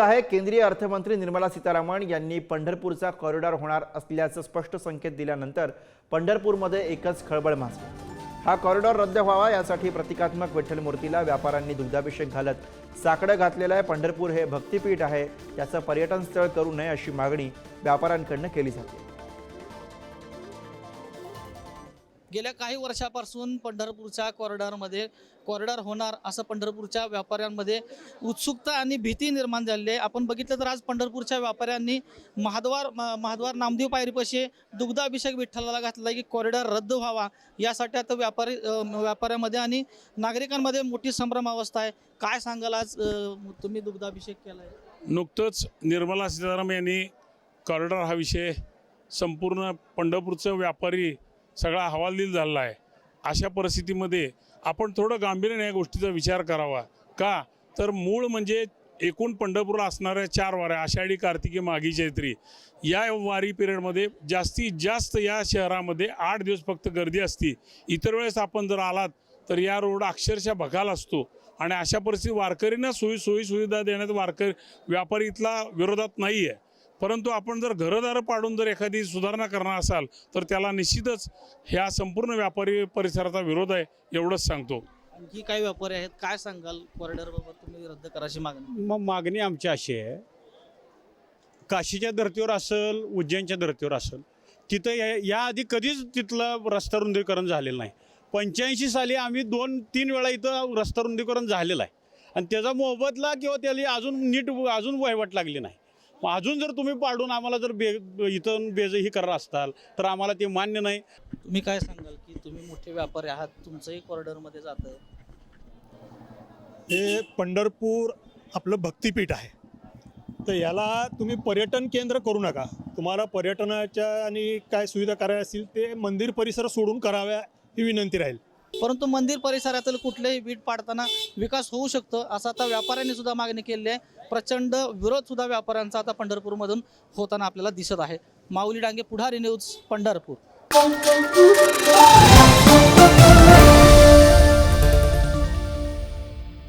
आहे. केंद्रीय अर्थमंत्री निर्मला सीतारामन यांनी पंढरपूरचा कॉरिडॉर होणार असल्याचं स्पष्ट संकेत दिल्यानंतर पंढरपूरमध्ये एकच खळबळ माजली. हा कॉरिडॉर रद्द व्हावा यासाठी प्रतिकात्मक विठ्ठल मूर्तीला व्यापाऱ्यांनी दुग्धाभिषेक घालत साकडं घातलेलं आहे. पंढरपूर हे भक्तिपीठ आहे. त्याचं पर्यटन स्थळ करू नये अशी मागणी व्यापाऱ्यांकडनं केली जाते. गेल्या काही वर्षापासून पंढरपूरच्या कॉरिडॉरमध्ये कॉरिडॉर होणार असं पंढरपूरच्या व्यापाऱ्यांमध्ये उत्सुकता आणि भीती निर्माण झालेली आहे. आपण बघितलं तर आज पंढरपूरच्या व्यापाऱ्यांनी महाद्वार म- महाद्वार नामदेव पायरीपाशी दुग्धाभिषेक विठ्ठलाला घातला की कॉरिडॉर रद्द व्हावा. यासाठी आता व्यापारी व्यापाऱ्यामध्ये आणि नागरिकांमध्ये मोठी संभ्रम अवस्था आहे. काय सांगाल आज तुम्ही दुग्धाभिषेक केला आहे नुकतंच निर्मला सीतारामन यांनी कॉरिडॉर हा विषय संपूर्ण पंढरपूरचं व्यापारी सगळा हवालदिल झालेला आहे. अशा परिस्थितीमध्ये आपण थोडं गांभीर्याने या गोष्टीचा विचार करावा. का? तर मूळ म्हणजे एकूण पंढरपूरला असणाऱ्या चार वाऱ्या आषाढी कार्तिकी माघी चैत्री या वारी पिरियडमध्ये जास्तीत जास्त या शहरामध्ये आठ दिवस फक्त गर्दी असती. इतर वेळेस आपण जर आलात तर या रोड अक्षरशः बघाल असतो. आणि अशा परिस्थितीत वारकरींना सोयी सोयी सुविधा देण्यात वारकरी व्यापारी इथला विरोधात नाही आहे परंतु आपण जर घरदारं पाडून जर एखादी सुधारणा करणार असाल तर त्याला निश्चितच ह्या संपूर्ण व्यापारी परिसराचा विरोध आहे एवढंच सांगतो. आणखी काही व्यापारी आहेत काय सांगाल कॉरिडॉरबाबत तुम्ही रद्द करायची मागणी? मग मागणी आमची अशी आहे काशीच्या धर्तीवर असेल उज्जैनच्या धर्तीवर असेल तिथं या याआधी कधीच तिथलं रस्ता रुंदीकरण झालेलं नाही. पंच्याऐंशी साली आम्ही दोन तीन वेळा इथं रस्ता रुंदीकरण झालेलं आहे. आणि त्याचा मोबदला किंवा त्याला अजून नीट अजून वहिवाट लागली नाही. मग अजून जर तुम्ही पाडून आम्हाला जर बे इथं बेजही करत असताल तर आम्हाला ते मान्य नाही. तुम्ही काय सांगाल की तुम्ही मोठे व्यापारी आहात तुमचंही कॉरिडॉरमध्ये जात आहे हे पंढरपूर आपलं भक्तिपीठ आहे. तर याला तुम्ही पर्यटन केंद्र करू नका. तुम्हाला पर्यटनाच्या आणि काय सुविधा करायच्या असतील ते मंदिर परिसर सोडून कराव्या ही विनंती राहील. परंतु मंदिर परिसरातील कुठलेही वीट पाडताना विकास होऊ शकतो असं आता व्यापाऱ्यांनी सुद्धा मागणी केली आहे. प्रचंड विरोध सुद्धा व्यापाऱ्यांचा आता पंढरपूरमधून होताना आपल्याला दिसत आहे. माऊली डांगे पुढारी न्यूज पंढरपूर.